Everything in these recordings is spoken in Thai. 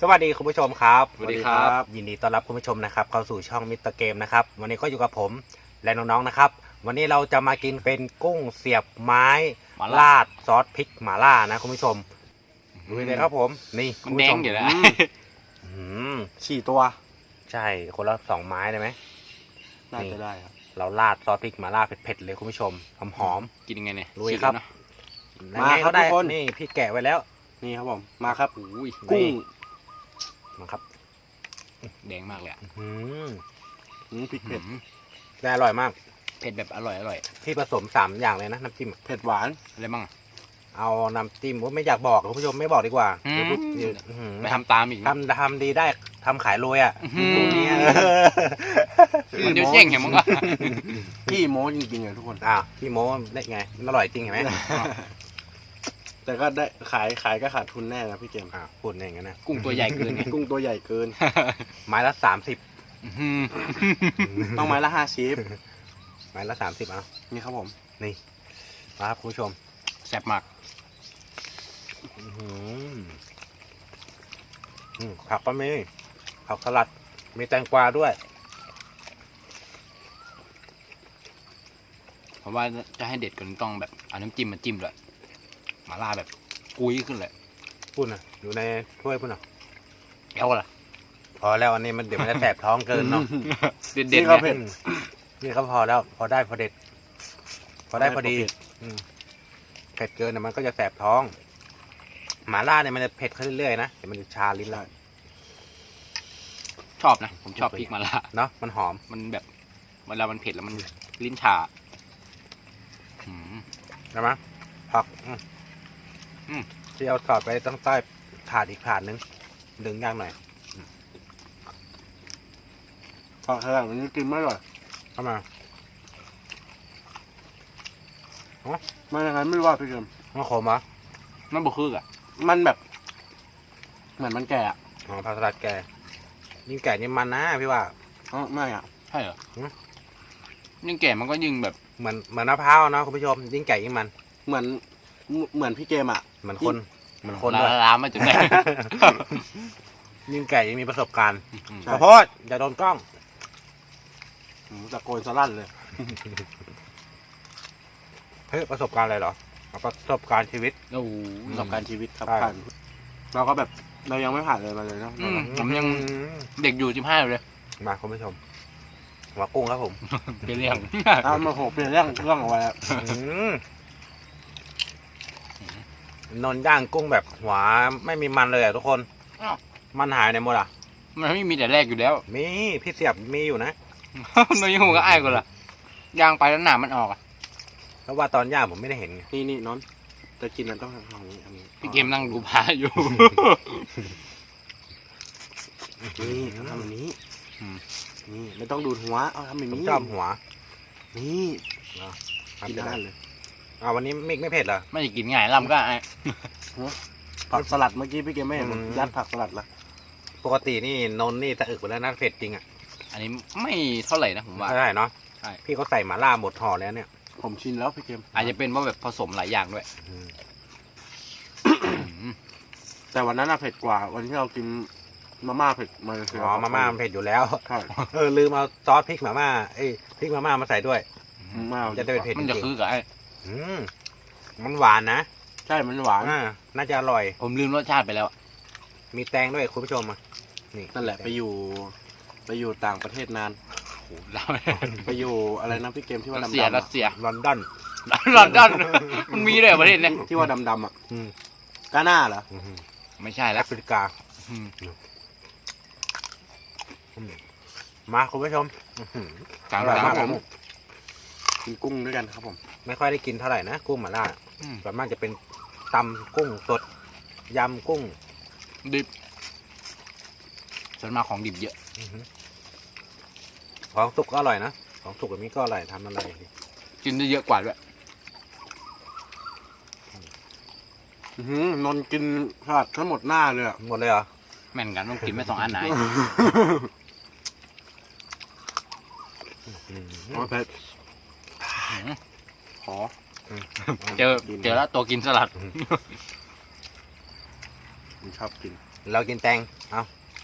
สวัสดีคุณผู้ชมครับสวัสดีครับ ยินดีต้อนรับคุณผู้ชมนะครับเข้าสู่ช่องมิสเตอร์เกมนะครับวันนี้ก็อยู่กับผมและน้องๆนะครับ วันนี้เราจะมากินเป็นกุ้งเสียบไม้หมาล่าราดซอสพริกหม่าล่านะคุณผู้ชมดูเลยครับผมนี่คุมันณแดผู้ชงมอยู่แล้วอืม อืมสี่ตัวใช่คนละสองไม้ได้ไหม น่าจะได้ครับเราราดซอสพริกหม่าล่าเผ็ดๆเลยคุณผู้ชมหอม กินยังไงเนี่ยลุยครับ ฉีกแล้วเนอะๆมาครับยังไงก็ได้ทุกคนนี่พี่แกะไว้แล้ว นี่ครับผมมาครับ อุ้ยกุ้ง มาครับแดงมากเลยอะอืมอืมพริกเผ็ดอืมได้อร่อยมาก เผ็ดแบบอร่อยอร่อยพี่ผสมสามอย่างเลยนะน้ำจิ้มเผ็ดหวาน อะไรบ้างอะ เอาน้ำจิ้มว่าไม่อยากบอกคุณผู้ชมไม่บอกดีกว่าอืม เดี๋ยวพูดเดี๋ยวอื้อหือไปทำตามอีกนะ ทำทำดีได้ทำขายรวยอะอื้อหือ ตัวเนี้ยมันเดี๋ยวเจ๊งเห็นมึงก็ พี่โม้จริงๆเลยทุกคน อ้าวพี่โม้ได้ไงมันอร่อยจริงเห็นไหม แต่ก็ได้ขายขายก็ขาดทุนแน่นะพี่เกมอ่าพูดอย่างนั้นนะกุ้งตัวใหญ่เกินไงกุ้งตัวใหญ่เกิน ไม้ละสามสิบอื้อหือต้องไม้ละห้าชิปไม้ละสามสิบอะนี่ครับผมมาครับคุณผู้ชมแซ่บมากอื้อหืออืมผักก็มีผักสลัด มีแตงกวาด้วยเพราะว่าจะให้เด็ดกว่านี้ต้องแบบเอาน้ำจิ้มมาจิ้มด้วยห มาล่าแบบกุยขึ้นเลยพูดนะอยู่ในถ้วยพูดนะเอ้าล่ะพอแล้วอันนี้มันเดี๋ยวมันจะแสบท้องเกินเนาะเด็ดเด็ดนี่ก็เผ็ดอืมนี่ก็พอแล้ว พอได้พอเด็ด พอได้พอดีพอเผ็ดอืมเผ็ดเกินเนี่ยมันก็จะแสบท้อง หมาล่าเนี่ยมันจะเผ็ดขึ้นเรื่อยๆนะเดี๋ยวมันจะชาลิ้นแล้วชอบนะ ผมชอบพริกหมาล่าเนาะมันหอมมันแบบเวลามันเผ็ดแล้วมันลิ้นชาอืมใช่ไหมผักอืมอืม ที่เอาสอดไปตั้งใต้ถาดอีกถาดนึงดึงยากหน่อยผักขนาดนี้กินไม่อร่อยเข้ามาไม่อย่างนั้นไม่ว่าพี่เกมมันขมเหรอมันบุคืออะมันแบบ เหมือนมันแก่อะอ๋อผักสลัดแกยิ่งแก่ยิ่งมันนะพี่ว่าอ๋อไม่อะใช่เหรอหืมยิ่งแก่มันก็ยิ่งแบบ เหมือนเหมือนมะพร้าวเนาะคุณผู้ชมยิ่งแก่ยิ่งมัน เหมือน เหมือนพี่เกมอะ เหมือนคนเหมือนคนลาด้วยลามาจนได้ยิ่งแก่ยิ่งมีประสบการณ์อืมขอโทษอย่าโดนกล้อง อืมตะโกนสลั่นเลย เฮ้ย ประสบการณ์อะไรเหรอเอาประสบการณ์ชีวิต โอ้โห ประสบการณ์ชีวิตครับใช่ ผ่านเราก็แบบเรายังไม่ผ่านเลยมาเลยเนาะอืม ผมยัง เด็กอยู่สิบห้าอยู่เลยมาคุณผู้ชมหัวกุ้งครับผม เป็นเรื่องอ้าวมาโหเปลี่ยนเรื่องเรื่องเอาไว้แล้วอืม นนย่างกุ้งแบบหัวไม่มีมันเลยอะทุกคน อ้าว มันหายในหมดอะ มันไม่มีแต่แรกอยู่แล้ว มีพี่เสียบมีอยู่นะน้อยหูก็อ้ายกันละย่างไปแล้วหนามันออกอะเพราะว่าตอนย่างผมไม่ได้เห็นไงนี่นี่น้อนจะกินมันต้องทำอย่างนี้ทำอย่างนี้พี่เกมนั่งดูพาอยู่ นี่ต้องทำแบบนี้อืม นี่ไม่ต้องดูดหัวเอาทำแบบผมนี้ชอบหัวนี่ครับกินได้เลย อ่าวันนี้มิกไม่เผ็ดเหรอ ไม่ได้กินง่ายล่ำก็อ้ายผักสลัดเมื่อกี้พี่เกมไม่เห็นผมอืม ยัดผักสลัดละปกตินี่นนนี่ตะอึกไปแล้วนะเผ็ดจริงอะอันนี้ไม่เท่าไหร่นะผมว่าใช่เนาะใช่ พี่เขาใส่หมาล่าหมดห่อแล้วเนี่ยผมชินแล้วพี่เกมอาจจะเป็นเพราะแบบผสมหลายอย่างด้วยอืมอืมแต่วันนั้นน่ะเผ็ดกว่า วันที่เรากินมาม่าเผ็ดมาเลเซียอ๋อมาม่ามันเผ็ดอยู่แล้ว ใช่เออลืมเอาซอสพริกหมาม่าเอ้ยพริกมาม่ามาใส่ด้วย มาม่าจะได้เป็นเผ็ด มันจะคือกับไอ้ อืมมันหวานนะใช่มันหวาน อ่าน่าจะอร่อย ผมลืมรสชาติไปแล้วอะมีแตงด้วยคุณผู้ชมอะนี่นั่นแหละไปอยู่ ไปอยู่ต่างประเทศนาน โอ้โหเราไปอยู่อะไรนะพี่เกมที่ว่ารัสดำเซียๆรัอะสเซียลอนดอน ลอนดอนมันมีด้วยเหรอประเทศเนี้ยที่ว่าดำๆอะอืมกาหน้าเหรอ อืมไม่ใช่แอแล้วฟริกา อืมมาคุณผู้ชมอื้อหือกลางอร่อยกลางมากผม กินกุ้งด้วยกันครับผม ไม่ค่อยได้กินเท่าไหร่นะกุ้งหม่าล่าอืม ส่วนมากจะเป็นตำกุ้งสดยำกุ้งดิบส่วนมากของดิบเยอะ อื้อหือของสุกก็อร่อยนะของสุกแบบนี้ก็อร่อยทำอะไรดีกินได้เยอะกว่าด้วยอื้อหือนนท์กินสลัดทั้งหมดหน้าเลยอะ หมดเลยเหรอแม่นกันต้องกินไม่สองอันไหน อืมโอ้ยเผ็ดอืม ขอเจอเจอแล้วตัวกินสลัดผมชอบกิน เรากินแตง เอา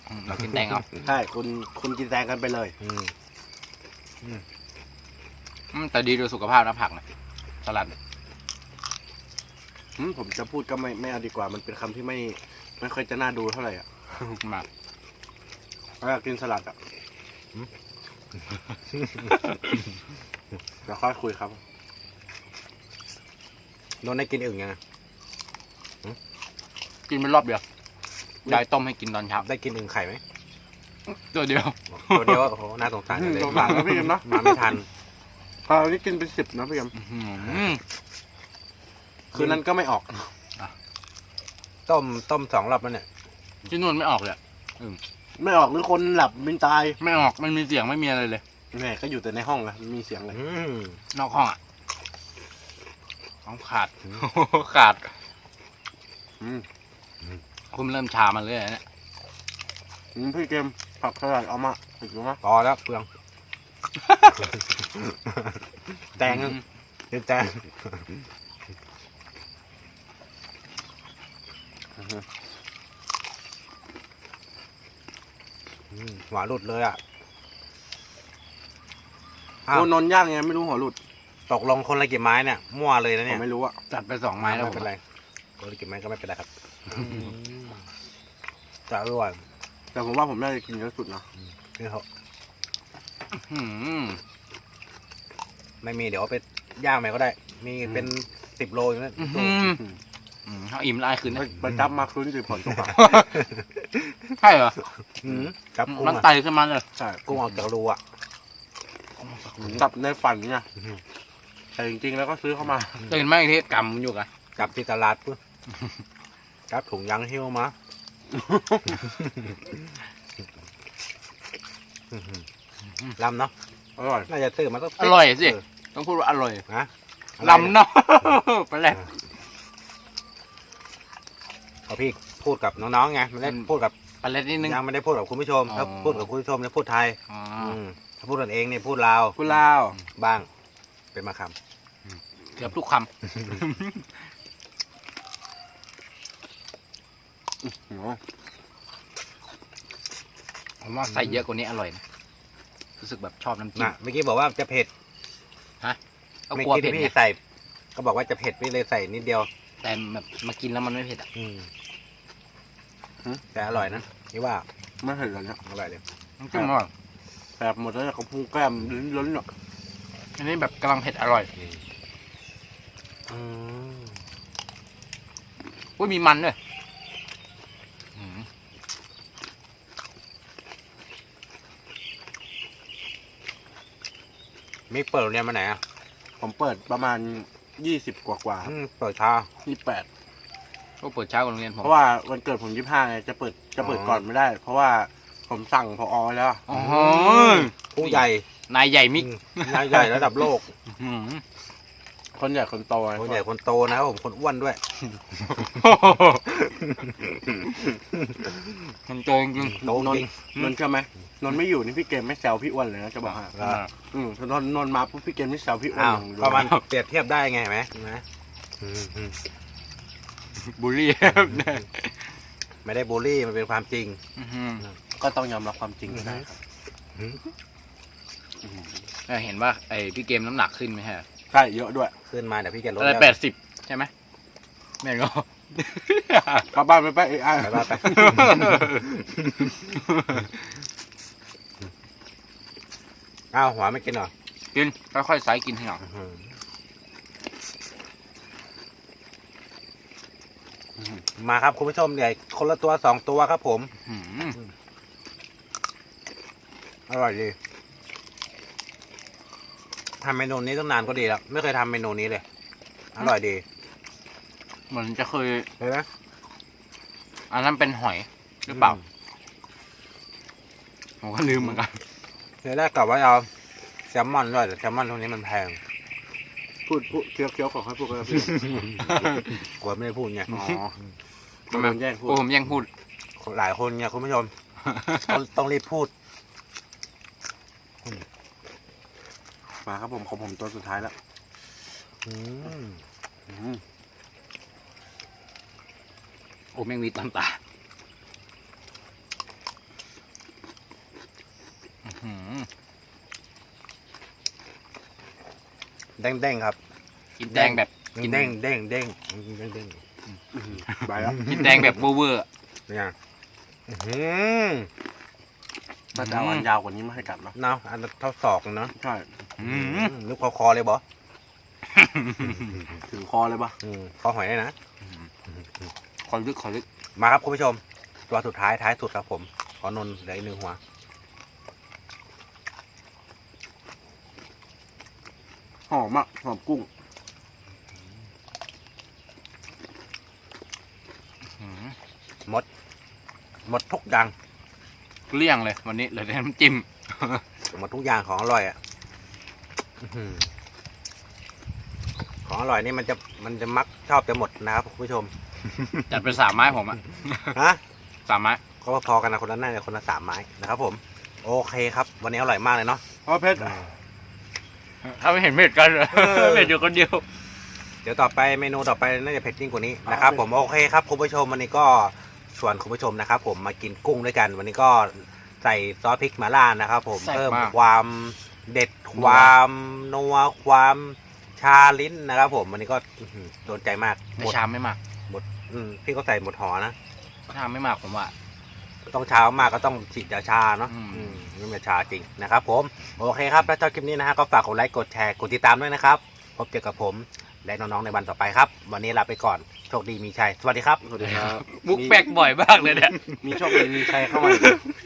อืมเรากินแตงเอาใช่คุณคุณกินแตงกันไปเลย อืมอืมแต่ดีต่อสุขภาพนะผักนะสลัดอืมผมจะพูดก็ไม่ไม่เอาดีกว่า มันเป็นคำที่ไม่ไม่ค่อยจะน่าดูเท่าไหร่อะมากเวลากินสลัดอะ เดี๋ยวค่อยคุยครับนนท์ได้กินอึ่งยังไงกินไปรอบเดียวยายต้มให้กินตอนเช้าได้กินอึ่งไข่ไหมตัวเดียวตัวเดียวโอ้โหน่าสงสารจังเลยสงสารนะพี่เกมเนอะมาไม่ทันคราวนี้กินเป็นสิบนะพี่เกมอื้อหือคืนนั้นก็ไม่ออกต้มต้มสองรอบแล้วเนี่ยที่นู่นไม่ออกเลยอะไม่ออกหรือคนหลับมินตาย ไม่ออกมันมีเสียงไม่มีอะไรเลย แหมก็อยู่แต่ในห้องนะมีเสียงเลยอืมนอกห้องอะห้องขาดขาดอืมคุณเริ่มชามันเลยเนี่ยอืมพี่เกมผักสลัดเอามาอีกหรือมั้ยพอแล้วเปลืองแตงอืมกินแตงอืมหวานหลุดเลยอะ อ้าวโอ้นนท์ย่างไงไม่รู้หัวหลุดตกลงคนละกี่ไม้เนี่ยมั่วเลยนะผเนี่ยมไม่รู้อะจัดไปสองไม้แล้วไม่ผมเป็นไรคนละกี่ไม้ก็ไม่เป็นไรครับจะอร่อยแต่ผมว่าผมน่าจะกินเยอะสุดนะนี่เขาอืมไม่มีเดี๋ยวเอาไปย่างใหม่ก็ได้ มีเป็นสิบโลอยู่นะอื้อหือ อืมเขาอิ่มไล่คืนไปนะไปจับมาคืนสิผลตกอะใช่เหรอ อืมจับกุ้งมันอะไต่ขึ้นมาเลย ใช่กุ้งออกจากรูอะ จับในฝันไงอื้อหือแต่จริงๆแล้วก็ซื้อเข้ามาตื่นมาอีกทีกำอยู่กันจับที่ตลาดปุ๊บจับถุงยางหิ้วมาอื้อหือลำเนาะอร่อยน่าจะซื้อมาต้องอร่อยสิ ต้องพูดว่าอร่อยนะลำเนาะไปเลยเอาพี่พูดกับน้องๆไงไม่ได้อืมพูดกับไปเล็ดนิดนึงยังไม่ได้พูดกับคุณผู้ชมอ๋อถ้าพูดกับคุณผู้ชมเนี่ยพูดไทยอ๋อมถ้า พูดกันเองเนี่ยพูดลาวคุณลาว บ้าง เป็นมาคเกือบทุกคโอ้ำผมว่าใส่เยอะกว่านี้อร่อยนะรู้สึกแบบชอบน้ำำจิ้ม นะเมื่อกี้บอกว่าจะเผ็ดก็เมื่อกลัวกี้เผ็ดที่ไงพี่ใส่ ก็บอกว่าจะเผ็ดพี่เลยใส่นิดเดียว แต่แบบมากินแล้วมันไม่เผ็ดอะ อืมแต่อร่อยนะนี่ว่าไม่เห็นเลยเนี่ยอร่อยเลยน้ำจิ้มอร่อย แบบหมดแล้วเขาพุงแก้มลิ้นล้นเนาะอันนี้แบบกำลังเผ็ดอร่อยอืมอุ้ยมีมันด้วยอืมมิกเปิดโรงเรียนมาไหนอะผมเปิดประมาณยี่สิบกว่าๆอืมเปิดช้า ยี่แปดก็เปิดเช้ากว่าโรงเรียนผมเพราะว่าวันเกิดผมยี่ห้าไงจะเปิดจะเปิดอ๋อก่อนไม่ได้ เพราะว่า ผมสั่งพอไว้แล้วอ๋อผู้ใหญ่นายใหญ่มิกอืมนายใหญ่ระดับโลกอืมคนใหญ่คนโตไงคนใหญ่คนโตนะครับผมคนอ้วนด้วยมันเจอจริงโตจริงนนท์เชื่อไหมนนท์ไม่อยู่นี่พี่เกมไม่แซวพี่อ้วนเลยนะจะบอกให้ๆอ่าอืมนนท์นนท์มาปุ๊บพี่เกมไม่แซวพี่อ้วนอ้าวอย่างเดียวก็มันเปรียบเทียบได้ไงเห็นไหมเห็นไหมอืมอืมบูลลี่ไม่ได้บูลลี่มันเป็นความจริงอื้อหือ ก็ต้องยอมรับความจริงก็ได้ครับอืมอืมเออเห็นว่าไอพี่เกมน้ำหนักขึ้นไหมฮะใช่เยอะด้วยขึ้นมาเดี๋ยวพี่จะลดอะไรแล้วแปดสิบใช่ไหมแม่งก็ กลับบ้านไปไปไอ้ไอ้ไปบ้านไปอ้าวหัวไม่กินเหรอกินค่อยๆใส่กินให้หน่อยอื้อหือมาครับคุณผู้ชมเดี๋ยวคนละตัวสองตัวครับผม อื้อหือ อร่อยดีทำเมนูนี้ตั้งนานก็ดีแล้ว ไม่เคยทำเมนูนี้เลย อร่อยดี เหมือนจะเคยเห็นไหมอันนั้นเป็นหอยหรือเปล่าผมก็ลืมเหมือนกันเดี๋ยวแรกกลับว่าเอาแซลมอนด้วยแต่แซลมอนตรงนี้มันแพงพูดพูดเคี้ยวเคี้ยวขอให้พูดกันนะพี่กลัวไม่ได้พูดไงอ๋อโดนแย่งพูดโอ้ผมแย่งพูด หลายคนไงคุณผู้ชมต้องต้องรีบพูด มาครับผมของผมตัวสุดท้ายแล้วโอ้แม่งมีตาตาแดงแดงครับ กินแดงแบบกินแดงแดงแดงแดงแดงไปแล้วกินแดงแบบเวอร์เนี่ยถ้าจะเอาอันยาวกว่านี้มาให้กัดเนาะเนาะอันเท่าศอกเนาะใช่ อืมนึกคอคอเลยบอถึงคอเลยปะอืมคอหอยได้นะขอลึกขอลึกมาครับคุณผู้ชม ตัวสุดท้ายท้ายสุดครับผม ขอนนท์เหลืออีกหนึ่งหัว หอมอะหอมกุ้งหืมหมดทุกอย่างเกลี้ยงเลย วันนี้เหลือแต่น้ำจิ้ม หมดทุกอย่างของอร่อยอะอื้อหือ ของอร่อยนี่มันจะมันจะมักชอบจะหมดนะครับคุณผู้ชม จัดเป็นสามไม้ผมอะฮะสามไม้ก็พอกันนะคนละน่าจะคนละสามไม้นะครับ ผม โอเคครับ วันนี้อร่อยมากเลยเนาะเพราะเพชรถ้าไม่เห็นเม็ดกันเม็ดอยู่คนเดียว เดี๋ยวต่อไปเมนูต่อไปน่าจะเผ็ดยิ่งกว่านี้นะครับ ผมโอเคครับคุณผู้ชมวันนี้ก็ชวนคุณผู้ชมนะครับ ผมมากินกุ้งด้วยกัน วันนี้ก็ใส่ซอสพริกมาล่านะครับ ผมแซ่บมากเพิ่มความ เด็ดความนัวความชาลิ้นนะครับ ผมวันนี้ก็อื้อหือโดนใจมากแต่หมดชามไม่มากหมดอืมพี่ก็ใส่หมดหอนะ ชามไม่มากผมว่า ต้องเช้ามากก็ต้องฉีดยาชาเนาะอืม อืมนี่มันชาจริงนะครับผม โอเคครับถ้าชอบคลิปนี้นะฮะก็ฝากกดไลค์ กดแชร์ กดติดตามด้วยนะครับ พบเจอกับผมและน้องๆในวันต่อไปครับ วันนี้ลาไปก่อน โชคดีมีชัย สวัสดีครับ สวัสดีครับ มุกแปลกบ่อยมากเลยเนี่ย มีโชคดีมีชัยเข้ามาอีก